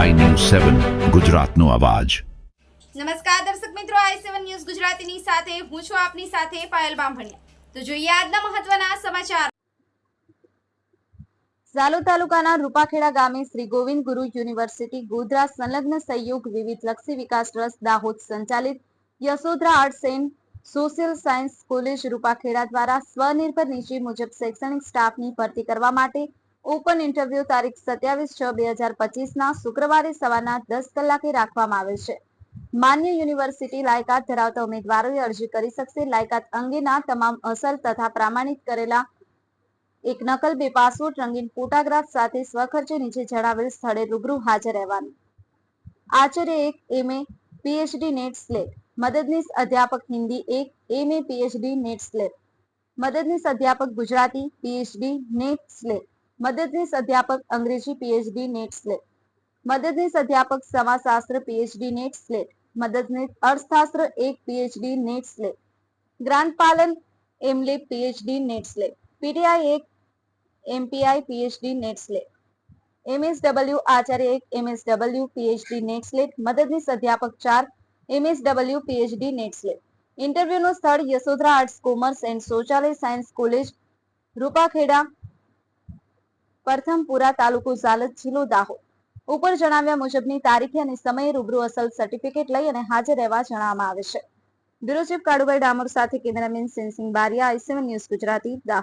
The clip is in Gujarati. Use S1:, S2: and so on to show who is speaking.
S1: સેવન ગુજરાતનો અવાજ.
S2: નમસ્કાર દર્શક મિત્રો આઈ સેવન ન્યૂઝ ગુજરાતીની સાથે હું છું આપની સાથે પાયલ બામભણિયા. તો જોઈએ આજના મહત્વના સમાચાર.
S3: ઝાલોદ તાલુકાના રૂપાખેડા ગામે શ્રી ગોવિંદ ગુરુ યુનિવર્સિટી ગોધરા સંલગ્ન સહયોગ વિવિધ લક્ષી વિકાસ ટ્રસ્ટ દાહોદ સંચાલિત Yashodhara arts and social science college Rupakheda દ્વારા સ્વનિર્ભર નીચે મુજબ શૈક્ષણિક સ્ટાફની ભરતી કરવા માટે ઓપન ઇન્ટરવ્યુ તારીખ સત્યાવીસ છ બે હજાર પચીસના શુક્રવારે સવારના દસ કલાકે રાખવામાં આવે છે. માન્ય યુનિવર્સિટી લાયકાત ધરાવતા ઉમેદવારોએ અરજી કરી શકશે. લાયકાત અંગેના તમામ અસલ તથા પ્રામાણિક કરેલા એક નકલ, બે પાસપોર્ટ રંગીન ફોટોગ્રાફ સાથે સ્વખર્ચે નીચે જણાવેલ સ્થળે રૂબરૂ હાજર રહેવાનું. આચાર્ય એક એમએ પીએચડી નેટ સ્લેટ મદદનીશ અધ્યાપક હિન્દી એક એમએ પીએચડી નેટ સ્લેટ મદદનીશ અધ્યાપક ગુજરાતી પીએચડી નેટ સ્લેટ મદદનીશ અધ્યાપક અંગ્રેજી પીએચડી નેટ સ્લેટ. મદદનીશ અધ્યાપક સમાજશાસ્ત્ર પીએચડી નેટ સ્લેટ. મદદનીશ અર્થશાસ્ત્ર એક પીએચડી નેટ સ્લેટ. ગ્રાન્ટપાલન એમલે પીએચડી નેટ સ્લેટ. પીટીઆઈ એક MPI PhD NET SLET. MSW Acharya એક એમએસડબલ્યુ પીએચડી નેટ સ્લેટ. મદદનીશ અધ્યાપક ચાર એમએસડબલ્યુ પીએચડી નેટ સ્લેટ. ઇન્ટરવ્યુનું સ્થળ યશોધરા આર્ટ્સ, કોમર્સ એન્ડ શૌચાલય સાયન્સ કોલેજ, રૂપાખેડા પ્રથમપુરા તાલુકો ઝાલત જિલ્લો દાહોદ. ઉપર જણાવ્યા મુજબની તારીખે અને સમયે રૂબરૂ અસલ સર્ટિફિકેટ લઈ અને હાજર રહેવા જણાવવામાં આવે છે. બ્યુરો ચીફ કાળુભાઈ ડામોર સાથે cameraman Sensing Bariya I C one news Gujarati, Dahod.